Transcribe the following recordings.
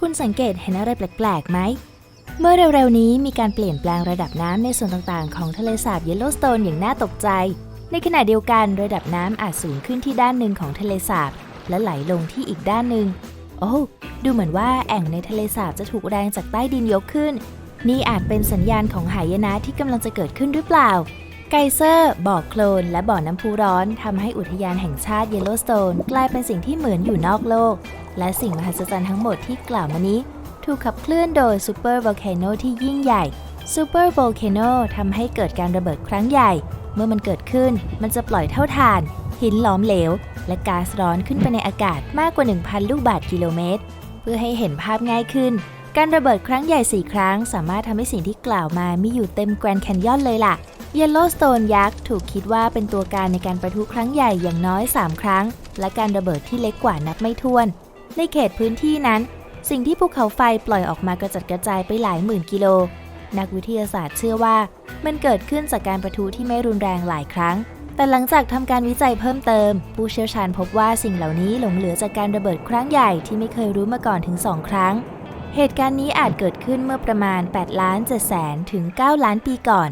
คุณสังเกตเห็นอะไรแปลกๆไหม เมื่อเร็วๆนี้มีการเปลี่ยนแปลงระดับน้ำในส่วนต่างๆ ของทะเลสาบเยลโลสโตนอย่างน่าตกใจ ในขณะเดียวกันระดับน้ำอาจสูงขึ้นที่ด้านหนึ่งของทะเลสาบ และไหลลงที่อีกด้านหนึ่ง โอ้ ดูเหมือนว่าแอ่งในทะเลสาบจะถูกแรงจากใต้ดินยกขึ้น นี่อาจเป็นสัญญาณของหายนะที่กำลังจะเกิดขึ้นหรือเปล่า ไกเซอร์บ่อโคลน และบ่อน้ำพุร้อนทำให้อุทยานแห่งชาติเยลโลสโตนกลายเป็นสิ่งที่เหมือนอยู่นอกโลก และสิ่งมหัศจรรย์ทั้งหมดที่กล่าวมานี้ ถูกขับเคลื่อนโดยซูเปอร์โวล c โนที่ยิ่งใหญ่ซูเปอร์โวล c โนทำให้เกิดการระเบิดครั้งใหญ่ เมื่อมันเกิดขึ้น มันจะปล่อยเท่าถ่าน หินหลอมเหลว และก๊าซร้อนขึ้นไปในอากาศมากกว่า 1,000 ลูกบาศก์กิโลเมตร เพื่อให้เห็นภาพง่ายขึ้น การระเบิดครั้งใหญ่ 4 ครั้ง สามารถทำให้สิ่งที่กล่าวมามีอยู่เต็มแกรนด์แคนยอนเลยล่ะ เยลโลสโตนยักษ์ถูกคิดว่าเป็นตัวการในการประทุครั้งใหญ่อย่างน้อย 3 ครั้ง และการระเบิดที่เล็กกว่านับไม่ถ้วน ในเขตพื้นที่นั้น สิ่งที่ภูเขาไฟปล่อยออกมากระจัดกระจายไปหลายหมื่นกิโล นักวิทยาศาสตร์เชื่อว่ามันเกิดขึ้นจากการประทุที่ไม่รุนแรงหลายครั้ง แต่หลังจากทำการวิจัยเพิ่มเติม ผู้เชี่ยวชาญพบว่าสิ่งเหล่านี้หลงเหลือจากการระเบิดครั้งใหญ่ที่ไม่เคยรู้มาก่อนถึง2ครั้ง เหตุการณ์นี้อาจเกิดขึ้นเมื่อประมาณ8ล้าน7แสนถึง 9 ล้านปีก่อน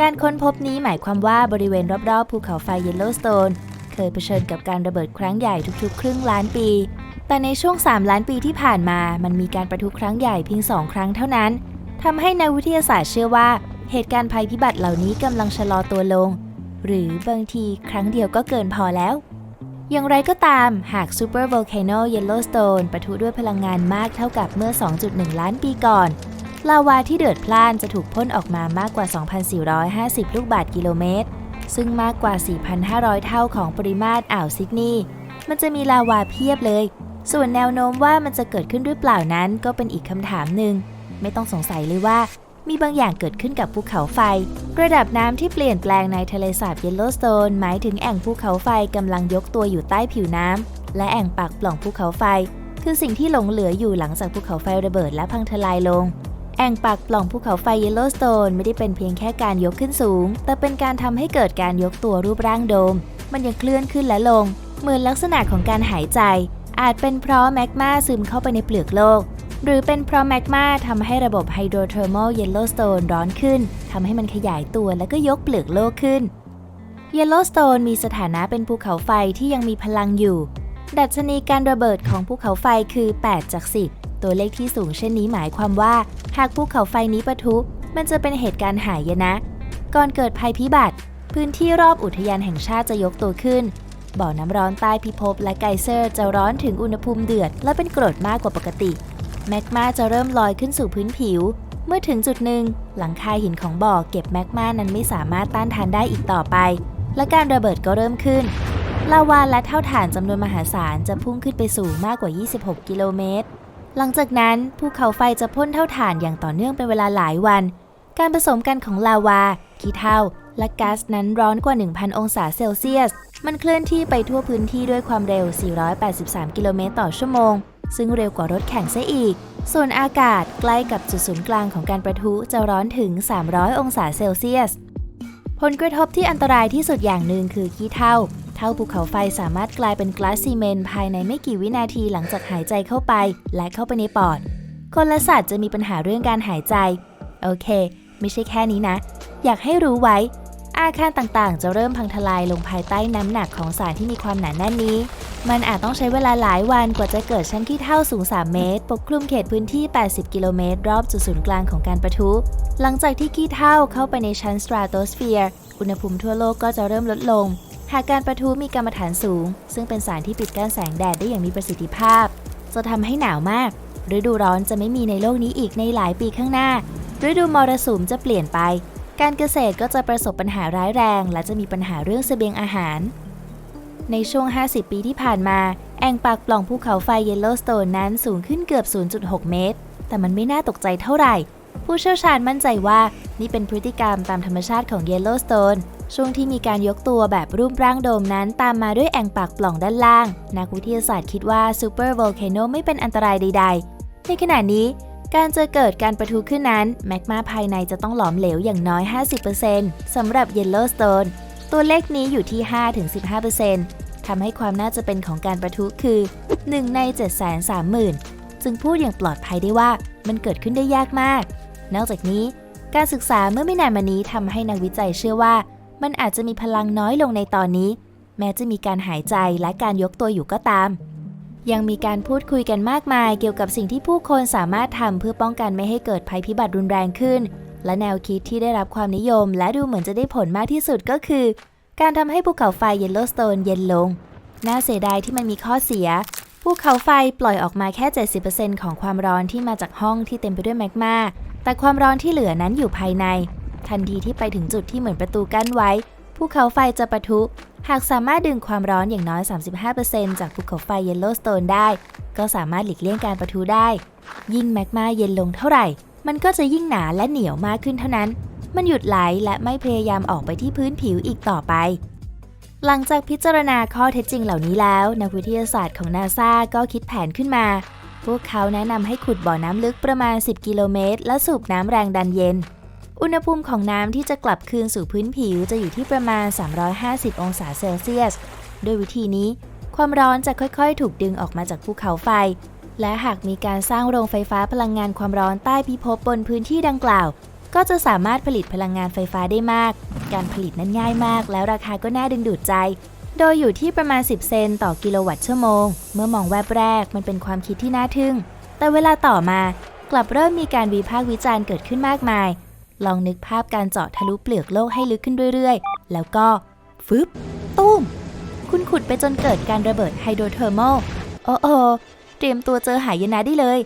การค้นพบนี้หมายความว่าบริเวณรอบๆภูเขาไฟเยลโลสโตนเคยเผชิญกับการระเบิดครั้งใหญ่ทุกๆ ครึ่งล้านปี แต่ในช่วง 3 ล้านปีที่ผ่านมา มันมีการประทุครั้งใหญ่เพียง 2 ครั้งเท่านั้นทำให้นักวิทยาศาสตร์เชื่อว่า เหตุการณ์ภัยพิบัติเหล่านี้กำลังชะลอตัวลง หรือบางทีครั้งเดียวก็เกินพอแล้ว อย่างไรก็ตาม หากซูเปอร์โวล c โนเยลโลสโตนปะทุด้วยพลังงานมากเท่ากับเมื่อ 2.1 ล้านปีก่อน ลาวาที่เดือดพล่านจะถูกพ่นออกมามากกว่า 2,450 ลูกบาศก์กิโลเมตร ซึ่งมากกว่า 4,500 เท่าของปริมาตรอ่าวซิดนีย์ มันจะมีลาวาเพียบเลย ส่วนแนวโน้มว่ามันจะเกิดขึ้นหรือเปล่านั้นก็เป็นอีกคำถามหนึ่ง ไม่ต้องสงสัยเลยว่า มีบางอย่างเกิดขึ้นกับภูเขาไฟ ระดับน้ำที่เปลี่ยนแปลงในทะเลสาบเยลโลสโตนหมายถึงแอ่งภูเขาไฟกำลังยกตัวอยู่ใต้ผิวน้ำและแอ่งปากปล่องภูเขาไฟ คือสิ่งที่หลงเหลืออยู่หลังจากภูเขาไฟระเบิดและพังทลายลง แอ่งปากปล่องภูเขาไฟเยลโลสโตนไม่ได้เป็นเพียงแค่การยกขึ้นสูง แต่เป็นการทำให้เกิดการยกตัวรูปร่างโดม มันยังเคลื่อนขึ้นและลง เหมือนลักษณะของการหายใจ อาจเป็นเพราะแมกมาซึมเข้าไปในเปลือกโลก หรือเป็นเพราะแมกมาทำให้ระบบไฮโดรเทอร์ม l ลเยลโลสโตนร้อนขึ้นทำให้มันขยายตัวแล้วก็ยกเปลือกโลกขึ้นเยลโลสโตนมีสถานะเป็นภูเขาไฟที่ยังมีพลังอยู่ ดัชนีการระเบิดของภูเขาไฟคือ 8 จาก 10 ตัวเลขที่สูงเช่นนี้หมายความว่า หากภูเขาไฟนี้ปะทุ มันจะเป็นเหตุการณ์หายนะ ก่อนเกิดภัยพิบัติ พื้นที่รอบอุทยานแห่งชาติจะยกตัวขึ้น บ่อน้ำร้อนใต้พิภพและไกเซอร์จะร้อนถึงอุณหภูมิเดือด และเป็นกรดมากกว่าปกติ แมกมาจะเริ่มลอยขึ้นสู่พื้นผิว เมื่อถึงจุดหนึ่ง หลังคาหินของบ่อเก็บแมกมานั้นไม่สามารถต้านทานได้อีกต่อไป และการระเบิดก็เริ่มขึ้นลาวาและเท่าฐานจำนวนมหาศาลจะพุ่งขึ้นไปสู่มากกว่า 26 กิโลเมตร หลังจากนั้นภูเขาไฟจะพ่นเท่าฐานอย่างต่อเนื่องเป็นเวลาหลายวัน การผสมกันของลาวา ขี้เถ้า และก๊าซนั้นร้อนกว่า 1,000 องศาเซลเซียส มันเคลื่อนที่ไปทั่วพื้นที่ด้วยความเร็ว 483 กิโลเมตรต่อชั่วโมง ซึ่งเร็วกว่ารถแข่งซะอีก ส่วนอากาศใกล้กับจุดศูนย์กลางของการประทุจะร้อนถึง 300 องศาเซลเซียส ผลกระทบที่อันตรายที่สุดอย่างหนึ่งคือขี้เถ้า เท่าภูเขาไฟสามารถกลายเป็นก๊าซซีเมนภายในไม่กี่วินาทีหลังจากหายใจเข้าไป และเข้าไปในปอด คนและสัตว์จะมีปัญหาเรื่องการหายใจ โอเค ไม่ใช่แค่นี้นะ อยากให้รู้ไว้ อาคารต่างๆ จะเริ่มพังทลายลงภายใต้น้ำหนักของสารที่มีความหนาแน่นนี้ มันอาจต้องใช้เวลาหลายวันกว่าจะเกิดชั้นขี้เถ้าสูง 3 เมตร ปกคลุมเขตพื้นที่ 80 กิโลเมตร รอบจุดศูนย์กลางของการประทุ หลังจากที่ขี้เถ้าเข้าไปในชั้นสตราโตสเฟียร์อุณหภูมิทั่วโลกก็จะเริ่มลดลง หากการประทุมีกรรมฐานสูง ซึ่งเป็นสารที่ปิดกั้นแสงแดดได้อย่างมีประสิทธิภาพ จะทำให้หนาวมาก ฤดูร้อนจะไม่มีในโลกนี้อีกในหลายปีข้างหน้า ฤดูมรสุมจะเปลี่ยนไป การเกษตรก็จะประสบปัญหาร้ายแรง และจะมีปัญหาเรื่องเสบียงอาหาร ในช่วง 50 ปีที่ผ่านมา แอ่งปากปล่องภูเขาไฟเยลโลสโตนนั้นสูงขึ้นเกือบ 0.6 เมตร แต่มันไม่น่าตกใจเท่าไหร่ ผู้เชี่ยวชาญมั่นใจว่านี่เป็นพฤติกรรมตามธรรมชาติของเยลโลสโตน ช่วงที่มีการยกตัวแบบรูปร่างโดมนั้นตามมาด้วยแอ่งปากปล่องด้านล่าง นักวิทยาศาสตร์คิดว่าซูเปอร์โวล c โนไม่เป็นอันตรายใด ๆ ในขณะนี้ การจะเกิดการประทุขึ้นนั้นแมกมาภายในจะต้องหลอมเหลวอย่างน้อย 50%สำหรับเยลโลสโตนตัวเลขนี้อยู่ที่ 5-15%ทำให้ความน่าจะเป็นของการประทุคือ 1 ใน 730,000 จึงพูดอย่างปลอดภัยได้ว่ามันเกิดขึ้นได้ยากมาก นอกจากนี้การศึกษาเมื่อไม่นานมานี้ทำให้นักวิจัยเชื่อว่า มันอาจจะมีพลังน้อยลงในตอนนี้ แม้จะมีการหายใจและการยกตัวอยู่ก็ตาม ยังมีการพูดคุยกันมากมายเกี่ยวกับสิ่งที่ผู้คนสามารถทำเพื่อป้องกันไม่ให้เกิดภัยพิบัติรุนแรงขึ้น และแนวคิดที่ได้รับความนิยม และดูเหมือนจะได้ผลมากที่สุดก็คือ การทำให้ภูเขาไฟเยลโลสโตนเย็นลง น่าเสียดายที่มันมีข้อเสียภูเขาไฟปล่อยออกมาแค่ 70%ของความร้อนที่มาจากห้องที่เต็มไปด้วยแมกมา แต่ความร้อนที่เหลือนั้นอยู่ภายใน ทันทีที่ไปถึงจุดที่เหมือนประตูกั้นไว้ ภูเขาไฟจะปะทุ หากสามารถดึงความร้อนอย่างน้อย 35%จากภูเขาไฟเยลโลสโตนได้ ก็สามารถหลีกเลี่ยงการปะทุได้ ยิ่งแมกมาเย็นลงเท่าไหร่ มันก็จะยิ่งหนาและเหนียวมากขึ้นเท่านั้น มันหยุดไหลและไม่พยายามออกไปที่พื้นผิวอีกต่อไป หลังจากพิจารณาข้อเท็จจริงเหล่านี้แล้ว นักวิทยาศาสตร์ของนาซาก็คิดแผนขึ้นมาพวกเขาแนะนำให้ขุดบ่อน้ำลึกประมาณ 10 กิโลเมตร และสูบน้ำแรงดันเย็น อุณหภูมิของน้ำที่จะกลับคืนสู่พื้นผิวจะอยู่ที่ประมาณ 350 องศาเซลเซียส ด้วยวิธีนี้ ความร้อนจะค่อยๆ ถูกดึงออกมาจากภูเขาไฟ และหากมีการสร้างโรงไฟฟ้าพลังงานความร้อนใต้พิภพบนพื้นที่ดังกล่าว ก็จะสามารถผลิตพลังงานไฟฟ้าได้มาก การผลิตนั้นง่ายมาก แล้วราคาก็น่าดึงดูดใจ โดยอยู่ที่ประมาณ 10 เซนต์ต่อกิโลวัตต์ชั่วโมง เมื่อมองแวบแรกมันเป็นความคิดที่น่าทึ่ง แต่เวลาต่อมา กลับเริ่มมีการวิพากษ์วิจารณ์เกิดขึ้นมากมาย ลองนึกภาพการเจาะทะลุเปลือกโลกให้ลึกขึ้นเรื่อยๆ แล้วก็ ฟึบ ตุ้ม คุณขุดไปจนเกิดการระเบิดไฮโดรเทอร์มอลโอ้โอเตรียมตัวเจอหายนะได้เลย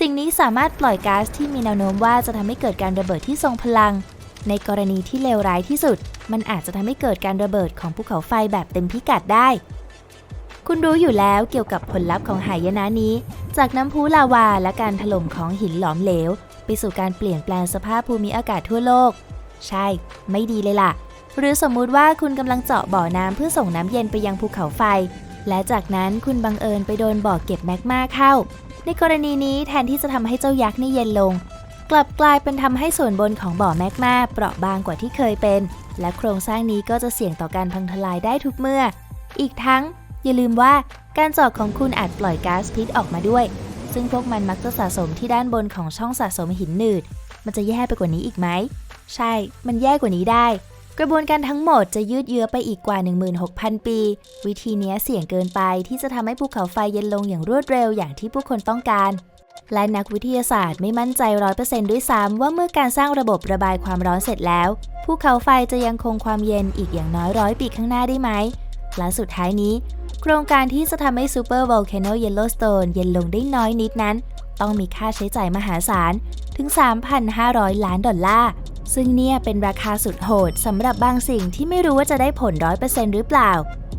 สิ่งนี้สามารถปล่อยก๊าซที่มีแนวโน้มว่าจะทำให้เกิดการระเบิดที่ทรงพลัง ในกรณีที่เลวร้ายที่สุด มันอาจจะทำให้เกิดการระเบิดของภูเขาไฟแบบเต็มพิกัดได้ คุณรู้อยู่แล้วเกี่ยวกับผลลัพธ์ของหายนะนี้ จากน้ำพุลาวาและการถล่มของหินหลอมเหลว ไปสู่การเปลี่ยนแปลงสภาพภูมิอากาศทั่วโลก ใช่ ไม่ดีเลยล่ะ หรือสมมุติว่าคุณกำลังเจาะบ่อน้ำเพื่อส่งน้ำเย็นไปยังภูเขาไฟ และจากนั้นคุณบังเอิญไปโดนบ่อเก็บแมกมาเข้า ในกรณีนี้แทนที่จะทำให้เจ้ายักษ์นี่เย็นลง กลับกลายเป็นทำให้ส่วนบนของบ่อแมกมาเปราะบางกว่าที่เคยเป็น และโครงสร้างนี้ก็จะเสี่ยงต่อการพังทลายได้ทุกเมื่อ อีกทั้ง อย่าลืมว่าการเจาะของคุณอาจปล่อยก๊าซพิษออกมาด้วย ซึ่งพวกมันมักจะสะสมที่ด้านบนของช่องสะสมหินหนืด มันจะแย่ไปกว่านี้อีกไหม ใช่ มันแย่กว่านี้ได้ กระบวนการทั้งหมดจะยืดเยื้อไปอีกกว่า 16,000 ปี วิธีนี้เสี่ยงเกินไปที่จะทำให้ภูเขาไฟเย็นลงอย่างรวดเร็วอย่างที่ผู้คนต้องการ และนักวิทยาศาสตร์ไม่มั่นใจร้อยเปอร์เซนต์ด้วยซ้ำว่าเมื่อการสร้างระบบระบายความร้อนเสร็จแล้ว ภูเขาไฟจะยังคงความเย็นอีกอย่างน้อยร้อยปีข้างหน้าได้ไหมและสุดท้ายนี้ โครงการที่จะทำให้ Super Volcano Yellowstone เย็นลงได้น้อยนิดนั้น ต้องมีค่าใช้จ่ายมหาศาล ถึง 3,500 ล้านดอลลาร์ ซึ่งเนี่ยเป็นราคาสุดโหดสำหรับบางสิ่งที่ไม่รู้ว่าจะได้ผล100%หรือเปล่า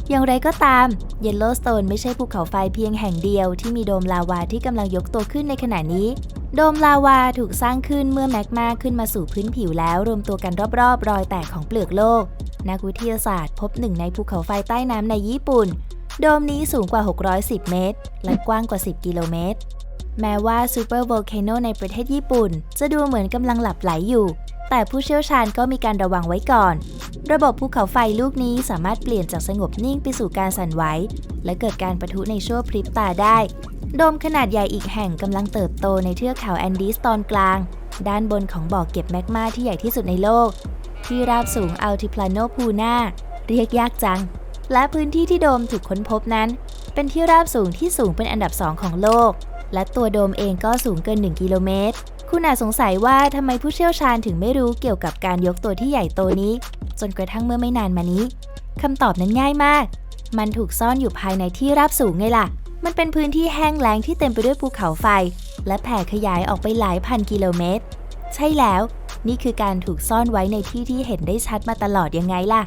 อย่างไรก็ตาม Yellowstone ไม่ใช่ภูเขาไฟเพียงแห่งเดียวที่มีโดมลาวาที่กำลังยกตัวขึ้นในขณะนี้ โดมลาวาถูกสร้างขึ้นเมื่อแมกมาขึ้นมาสู่พื้นผิวแล้วรวมตัวกันรอบๆ รอยแตกของเปลือกโลก นักวิทยาศาสตร์พบหนึ่งในภูเขาไฟใต้น้ำในญี่ปุ่น โดมนี้สูงกว่า 610 เมตร และกว้างกว่า 10 กิโลเมตร แม้ว่าซูเปอร์โวลคานในประเทศญี่ปุ่น จะดูเหมือนกำลังหลับไหลอยู่ แต่ผู้เชี่ยวชาญก็มีการระวังไว้ก่อน ระบบภูเขาไฟลูกนี้สามารถเปลี่ยนจากสงบนิ่งไปสู่การสั่นไหว และเกิดการประทุในชั่วพริบตาได้ โดมขนาดใหญ่อีกแห่งกำลังเติบโตในเทือกเขาแอนดีสตอนกลาง ด้านบนของบ่อเก็บแมกมาที่ใหญ่ที่สุดในโลก ที่ราบสูงอัลติพลาโนพูนาเรียกยากจัง และพื้นที่ที่โดมถูกค้นพบนั้น เป็นที่ราบสูงที่สูงเป็นอันดับสองของโลก และตัวโดมเองก็สูงเกิน 1 กิโลเมตร คุณอาจสงสัยว่าทำไมผู้เชี่ยวชาญถึงไม่รู้เกี่ยวกับการยกตัวที่ใหญ่โตนี้ จนกระทั่งเมื่อไม่นานมานี้คำตอบนั้นง่ายมาก มันถูกซ่อนอยู่ภายในที่ราบสูงไงล่ะ มันเป็นพื้นที่แห้งแล้งที่เต็มไปด้วยภูเขาไฟ และแผ่ขยายออกไปหลายพันกิโลเมตร ใช่แล้ว นี่คือการถูกซ่อนไว้ในที่ที่เห็นได้ชัดมาตลอดยังไงล่ะ